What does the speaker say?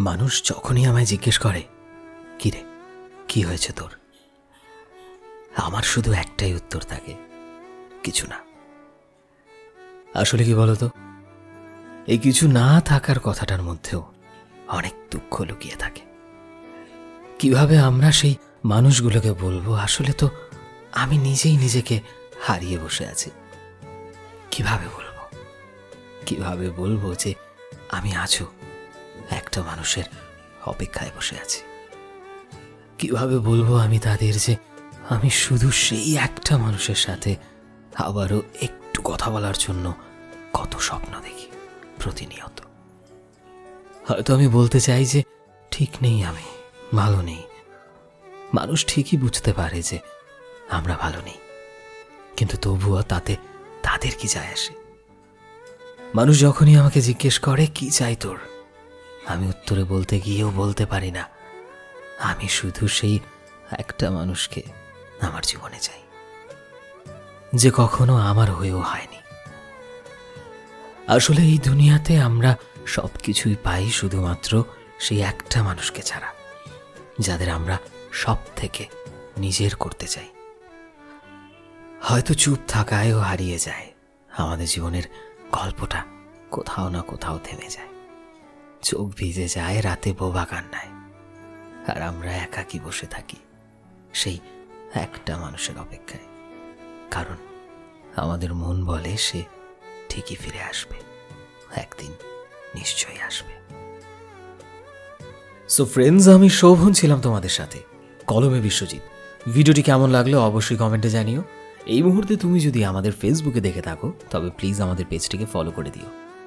মানুষ যখনই আমায় জিজ্ঞেস করে কি রে কি হয়েছে তোর? আমার শুধু একটাই উত্তর থাকে, কিছু না। আসলে কি বলতো? এই কিছু না থাকার কথাটার মধ্যেও অনেক দুঃখ লুকিয়ে থাকে। কীভাবে আমরা সেই মানুষগুলোকে বলব, আসলে তো আমি নিজেই নিজেকে হারিয়ে বসে আছি। কীভাবে বলব? কীভাবে বলব যে আমি আজও একটা মানুষের অপেক্ষায় বসে আছি। কীভাবে বলব আমি তাদের যে আমি শুধু সেই একটা মানুষের সাথে আবারও একটু কথা বলার জন্য কত স্বপ্ন দেখি, প্রতিনিয়ত। হয়তো আমি বলতে চাই যে ঠিক নেই আমি, ভালো নেই। মানুষ ঠিকই বুঝতে পারে যে আমরা ভালো নেই। কিন্তু তবুও তাতে তাদের কি যায় আসে? মানুষ যখনই আমাকে জিজ্ঞেস করে, কি চাই তোর? আমি উত্তরে বলতে গিয়েও বলতে পারি না। আমি শুধু সেই একটা মানুষকে আমার জীবনে চাই, যে কখনো আমার হয়েও হয়নি। আসলে এই দুনিয়াতে আমরা সব কিছুই পাই শুধুমাত্র সেই একটা মানুষকে ছাড়া, যাদের আমরা সব থেকে নিজের করতে চাই। হয়তো চুপ থাকায়ও হারিয়ে যায়, আমাদের জীবনের গল্পটা কোথাও না কোথাও থেমে যায়। চোখ ভিজে যায় রাতে বোবা কান্নায় আর আমরা একাকি বসে থাকি, সেই একটা মানুষের অপেক্ষায়। কারণ আমাদের মন বলে সে ঠিকই ফিরে আসবে, একদিন নিশ্চয়ই আসবে। সো ফ্রেন্ডস আমি শোভন ছিলাম তোমাদের সাথে, কলমে বিশ্বজিৎ। ভিডিওটি কেমন লাগল অবশ্যই কমেন্টে জানিও। এই মুহূর্তে তুমি যদি আমাদের ফেসবুকে দেখে থাকো, তবে প্লিজ আমাদের পেজটিকে ফলো করে দিও।